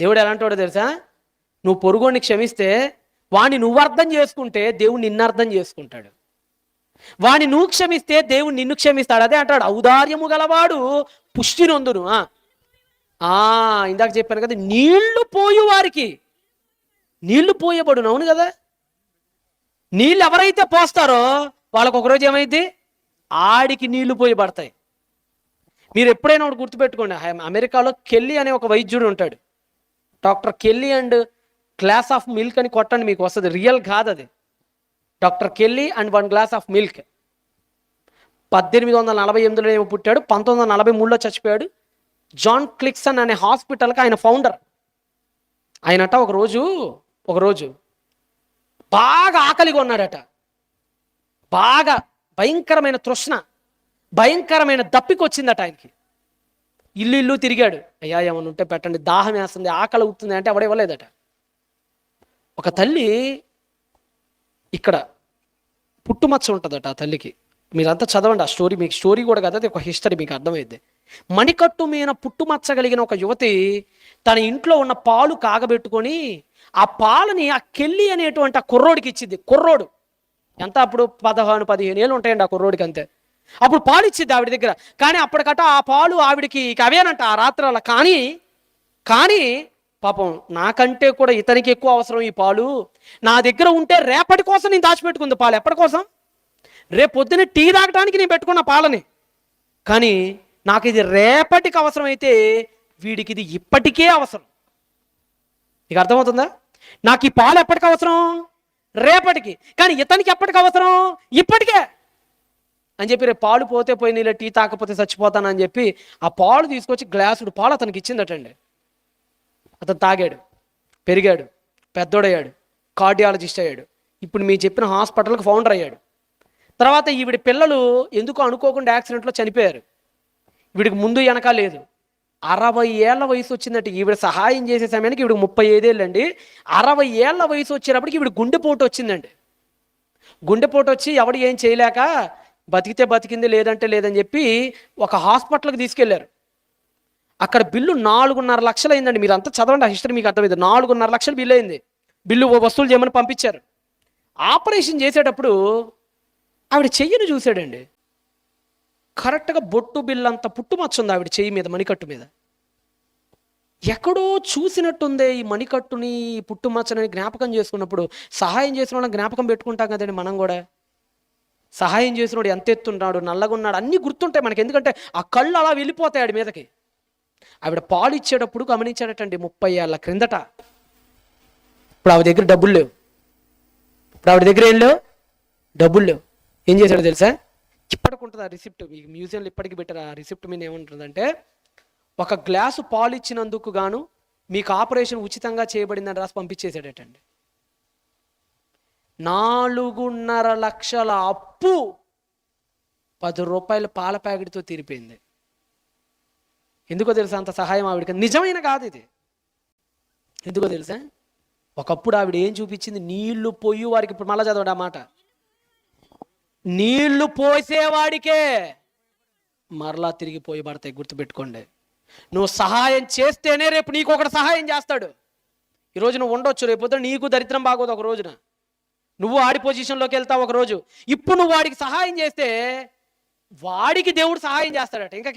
దేవుడు ఎలాంటివాడో తెలుసా? నువ్వు పొరుగుని క్షమిస్తే వాణ్ణి నువ్వు అర్థం చేసుకుంటే దేవుడు నిన్ను అర్థం చేసుకుంటాడు. వాణ్ణి నువ్వు క్షమిస్తే దేవుడు నిన్ను క్షమిస్తాడు. అదే అంటాడు ఔదార్యము గలవాడు పుష్టి నొందును ఆ. ఇందాక చెప్పాను కదా నీళ్ళు పోయి వారికి. నీళ్ళు పోయబడును అవును కదా? నీళ్ళు ఎవరైతే పోస్తారో వాళ్ళకు ఒకరోజు ఏమైంది? ఆడికి నీళ్ళు పోయి పడతాయి మీరు ఎప్పుడైనా ఒకటి గుర్తుపెట్టుకోండి అమెరికాలో కెల్లి అనే ఒక వైద్యుడు ఉంటాడు. Doctor Kelly and glass of milk అని కొట్టండి మీకు వస్తుంది. రియల్ కాదు అది doctor Kelly and one glass of milk. పద్దెనిమిది వందల నలభై ఎనిమిదిలో ఏమో పుట్టాడు పంతొమ్మిది వందల నలభై మూడులో చచ్చిపోయాడు. జాన్ క్లిక్సన్ అనే హాస్పిటల్కి ఆయన ఫౌండర్. ఆయనట ఒకరోజు ఒకరోజు బాగా ఆకలిగా ఉన్నాడట. బాగా భయంకరమైన తృష్ణ భయంకరమైన దప్పికి వచ్చిందట ఆయనకి. ఇల్లు ఇల్లు తిరిగాడు. అయ్యా ఏమన్నా ఉంటే పెట్టండి. దాహం వేస్తుంది ఆకలి అవుతుంది అంటే ఎవడ ఇవ్వలేదట. ఒక తల్లి ఇక్కడ పుట్టుమచ్చ ఉంటుందట ఆ తల్లికి. మీరంతా చదవండి ఆ స్టోరీ. మీకు స్టోరీ కూడా కదా అది ఒక హిస్టరీ మీకు అర్థమైంది మణికట్టు మీద పుట్టుమచ్చ కలిగిన ఒక యువతి తన ఇంట్లో ఉన్న పాలు కాగబెట్టుకొని ఆ పాలని ఆ కెల్లి అనేటువంటి ఆ కుర్రోడికి ఇచ్చింది. కుర్రోడు. ఎంత అప్పుడు? పదహారు పదిహేను ఏళ్ళు ఉంటాయండి ఆ కుర్రోడికి అంతే. అప్పుడు పాలు ఇచ్చింది ఆవిడ దగ్గర. కానీ అప్పటికట ఆ పాలు ఆవిడకి ఇక అవేనంట ఆ రాత్రి అలా కానీ కానీ పాపం నాకంటే కూడా ఇతనికి ఎక్కువ అవసరం ఈ పాలు. నా దగ్గర ఉంటే రేపటి కోసం నేను దాచిపెట్టుకుంది పాలు. ఎప్పటి కోసం? రేపు పొద్దున్న టీ తాగడానికి నేను పెట్టుకున్న పాలని. కానీ నాకు ఇది రేపటికి అవసరమైతే వీడికి ఇది ఇప్పటికే అవసరం. నీకు అర్థమవుతుందా? నాకు ఈ పాలు ఎప్పటికి అవసరం? రేపటికి. కానీ ఇతనికి ఎప్పటికి అవసరం? ఇప్పటికే. అని చెప్పి రేపు పాలు పోతే పోయి నీళ్ళ టీ తాకపోతే చచ్చిపోతానని చెప్పి ఆ పాలు తీసుకొచ్చి గ్లాసుడు పాలు అతనికి ఇచ్చిందటండి. అతను తాగాడు పెరిగాడు పెద్దోడయ్యాడు కార్డియాలజిస్ట్ అయ్యాడు. ఇప్పుడు మీరు చెప్పిన హాస్పిటల్కి ఫౌండర్ అయ్యాడు. తర్వాత ఈవిడ పిల్లలు ఎందుకు అనుకోకుండా యాక్సిడెంట్లో చనిపోయారు? వీడికి ముందు వెనక లేదు. అరవై ఏళ్ళ వయసు వచ్చిందంటే ఈవిడ సహాయం చేసే సమయానికి ఈవిడ ముప్పై ఐదేళ్ళండి. అరవై ఏళ్ళ వయసు వచ్చేటప్పటికి ఈవిడ గుండెపోటు వచ్చిందండి. గుండెపోటు వచ్చి ఎవడు ఏం చేయలేక బతికితే బతికింది లేదంటే లేదని చెప్పి ఒక హాస్పిటల్కి తీసుకెళ్ళారు. అక్కడ బిల్లు నాలుగున్నర లక్షలు అయిందండి మీరు అంతా చదవండి ఆ హిస్టరీ మీకు అర్థమైంది. నాలుగున్నర లక్షలు బిల్లు అయింది బిల్లు ఓ వస్తువులు చేయమని పంపించారు. ఆపరేషన్ చేసేటప్పుడు ఆవిడ చెయ్యిని చూశాడండి. కరెక్ట్గా బొట్టు బిల్లు అంత పుట్టుమచ్చుంది ఆవిడ చెయ్యి మీద మణికట్టు మీద. ఎక్కడో చూసినట్టుందే ఈ మణికట్టుని ఈ పుట్టుమచ్చని జ్ఞాపకం చేసుకున్నప్పుడు సహాయం చేసిన వాళ్ళని జ్ఞాపకం పెట్టుకుంటాం కదండి మనం కూడా. సహాయం చేసినోడు ఎంత ఎత్తున్నాడు నల్లగున్నాడు అన్నీ గుర్తుంటాయి మనకి. ఎందుకంటే ఆ కళ్ళు అలా వెళ్ళిపోతాయి ఆడి మీదకి. ఆవిడ పాలు ఇచ్చేటప్పుడు గమనించాడటండి ముప్పై ఏళ్ళ క్రిందట. ఇప్పుడు ఆవిడ దగ్గర డబ్బులు లేవు. ఇప్పుడు ఆవిడ దగ్గర ఏం లేవు? డబ్బులు లేవు. ఏం చేశాడో తెలుసా? ఇప్పటికి ఉంటుంది ఆ రిసిప్ట్. మీకు మ్యూజియంలో ఇప్పటికి పెట్టారు. ఆ రిసిప్ట్ మీద ఏముంటుందంటే ఒక గ్లాసు పాలు ఇచ్చినందుకు గాను మీకు ఆపరేషన్ ఉచితంగా చేయబడిందని రాసి పంపించేసాడటండి నాలుగున్నర లక్షల అప్పు పది రూపాయల పాల ప్యాకెట్తో తీరిపోయింది. ఎందుకో తెలుసా అంత సహాయం ఆవిడకి? నిజమైన కాదు ఇది. ఎందుకో తెలుసా? ఒకప్పుడు ఆవిడ ఏం చూపించింది? నీళ్ళు పోయి వారికి ఇప్పుడు మళ్ళా చదవడం ఆ మాట? నీళ్ళు పోసేవాడికే మరలా తిరిగి పోయి పడతాయి గుర్తుపెట్టుకోండి. నువ్వు సహాయం చేస్తేనే రేపు నీకు ఒకటి సహాయం చేస్తాడు. ఈరోజు నువ్వు ఉండొచ్చు రేపు నీకు దరిద్రం బాగోదు ఒక రోజున. నువ్వు ఆడి పొజిషన్లోకి వెళ్తావు ఒక రోజు ఇప్పుడు నువ్వు వాడికి సహాయం చేస్తే వాడికి దేవుడు సహాయం చేస్తాడట. ఇంకా